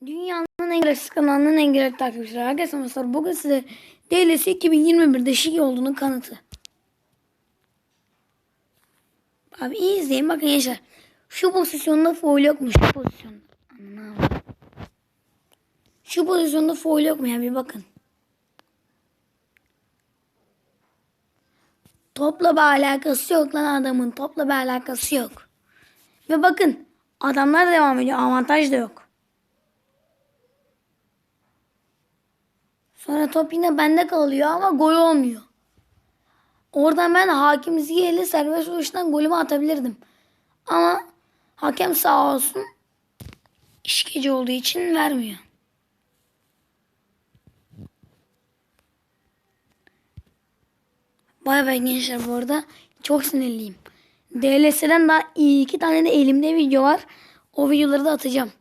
Dünyanın en gratis kanalının en gratis takipçileri. Herkese merhaba. Bugün size DLS 2021'de şiki olduğunu kanıtı. Abi iyi izleyin. Bakın gençler. Şu pozisyonda foul yokmuş. Şu pozisyonda. Şu pozisyonda foul yok mu ya bir bakın. Topla bir alakası yok lan adamın. Topla bir alakası yok. Ve bakın adamlar devam ediyor. Avantaj da yok. Sonra top yine bende kalıyor ama gol olmuyor. Oradan ben hakim Ziyeh'le serbest vuruştan golümü atabilirdim. Ama hakem sağ olsun işkece olduğu için vermiyor. Bay bay gençler bu arada. Çok sinirliyim. DLS'den daha iyi iki tane de elimde video var. O videoları da atacağım.